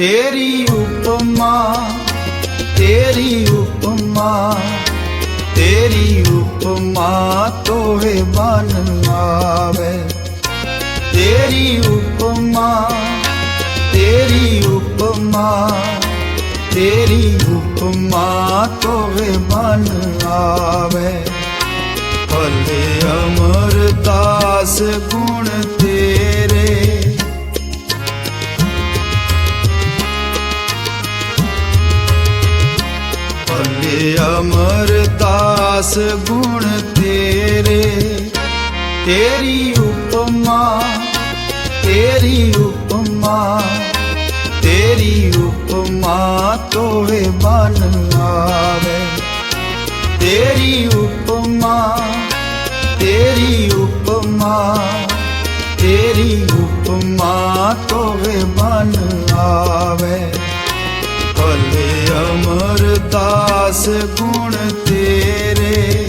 ਤੇਰੀ ਉਪਮਾ ਤੇਰੀ ਉਪਮਾ ਤੇਰੀ ਉਪਮਾ ਤੋਏ ਬਨ ਆਵੇ। ਤੇਰੀ ਉਪਮਾ ਤੇਰੀ ਉਪਮਾ ਤੇਰੀ ਉਪਮਾ ਤੋਏ ਬਨ ਆਵੇ। ਭਲੇ ਅਮਰਦਾਸ ਗੁਣ ਅਮਰਦਾਸ ਗੁਣ ਤੇਰੇ। ਤੇਰੀ ਉਪਮਾ ਤੇਰੀ ਉਪਮਾ ਤੇਰੀ ਉਪਮਾ ਤੋਏ ਬਨ ਆਵੇ ਤੇਰੀ ਉਪਮਾ ਤੇਰੀ ਉਪਮਾ ਤੇਰੀ ਉਪਮਾ ਤੋਏ ਬਨ ਆਵੇ ਅਮਰਦਾਸ ਗੁਣ ਤੇਰੇ।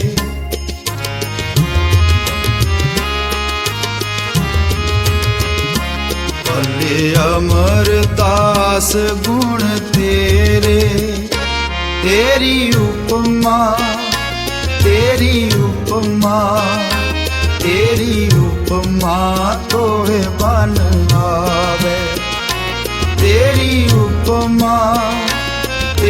ਭਲੇ ਅਮਰਦਾਸ ਗੁਣ ਤੇਰੇ। ਤੇਰੀ ਉਪਮਾ ਤੇਰੀ ਉਪਮਾ ਤੇਰੀ ਉਪਮਾ ਤੋਏ ਬਨ ਆਵੇ। ਤੇਰੀ ਉਪਮਾ